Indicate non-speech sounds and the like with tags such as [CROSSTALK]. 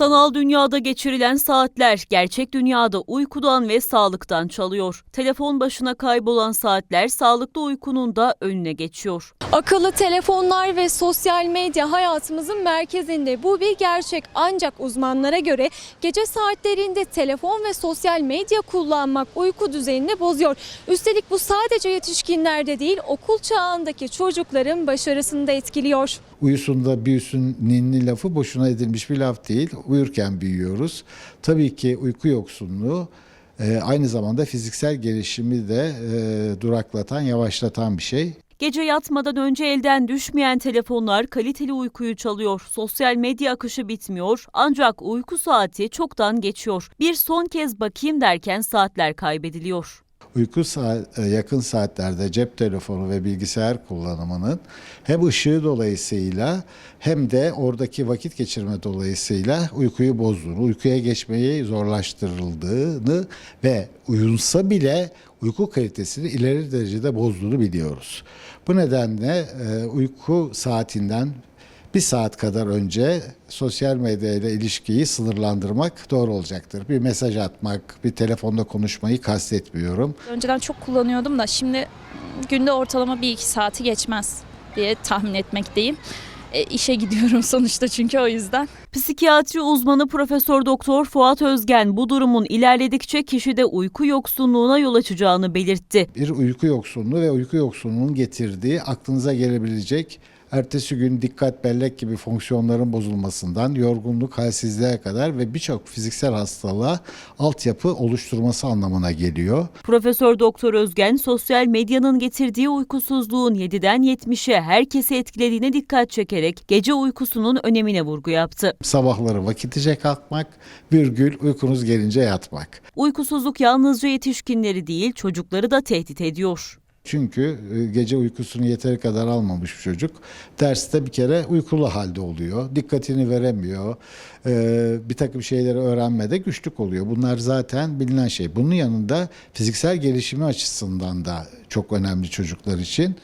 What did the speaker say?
Sanal dünyada geçirilen saatler gerçek dünyada uykudan ve sağlıktan çalıyor. Telefon başına kaybolan saatler sağlıklı uykunun da önüne geçiyor. Akıllı telefonlar ve sosyal medya hayatımızın merkezinde. Bu bir gerçek ancak uzmanlara göre gece saatlerinde telefon ve sosyal medya kullanmak uyku düzenini bozuyor. Üstelik bu sadece yetişkinlerde değil okul çağındaki çocukların başarısını da etkiliyor. Uyusun da büyüsün ninni lafı boşuna edilmiş bir laf değil. Uyurken büyüyoruz. Tabii ki uyku yoksunluğu e, aynı zamanda fiziksel gelişimi de e, duraklatan, yavaşlatan bir şey. Gece yatmadan önce elden düşmeyen telefonlar kaliteli uykuyu çalıyor. Sosyal medya akışı bitmiyor ancak uyku saati çoktan geçiyor. Bir son kez bakayım derken saatler kaybediliyor. Uyku e, yakın saatlerde cep telefonu ve bilgisayar kullanımının hem ışığı dolayısıyla hem de oradaki vakit geçirme dolayısıyla uykuyu bozduğunu, uykuya geçmeyi zorlaştırıldığını ve uyunsa bile uyku kalitesini ileri derecede bozduğunu biliyoruz. Bu nedenle e, uyku saatinden bir saat kadar önce sosyal medya ile ilişkiyi sınırlandırmak doğru olacaktır. Bir mesaj atmak, bir telefonda konuşmayı kastetmiyorum. Önceden çok kullanıyordum da şimdi günde ortalama bir iki saati geçmez diye tahmin etmekteyim. E, işe gidiyorum [LAUGHS] sonuçta çünkü o yüzden. Psikiyatri uzmanı Profesör Doktor Fuat Özgen bu durumun ilerledikçe kişide uyku yoksunluğuna yol açacağını belirtti. Bir uyku yoksunluğu ve uyku yoksunluğunun getirdiği aklınıza gelebilecek ertesi gün dikkat bellek gibi fonksiyonların bozulmasından yorgunluk, halsizliğe kadar ve birçok fiziksel hastalığa altyapı oluşturması anlamına geliyor. Profesör Doktor Özgen sosyal medyanın getirdiği uykusuzluğun 7'den 70'e herkesi etkilediğine dikkat çekerek gece uykusunun önemine vurgu yaptı. Sabahları vakitice kalkmak, virgül uykunuz gelince yatmak. Uykusuzluk yalnızca yetişkinleri değil çocukları da tehdit ediyor. Çünkü e, gece uykusunu yeteri kadar almamış bir çocuk derste bir kere uykulu halde oluyor. Dikkatini veremiyor. e, Bir takım şeyleri öğrenmede güçlük oluyor. Bunlar zaten bilinen şey. Bunun yanında fiziksel gelişimi açısından da çok önemli çocuklar için.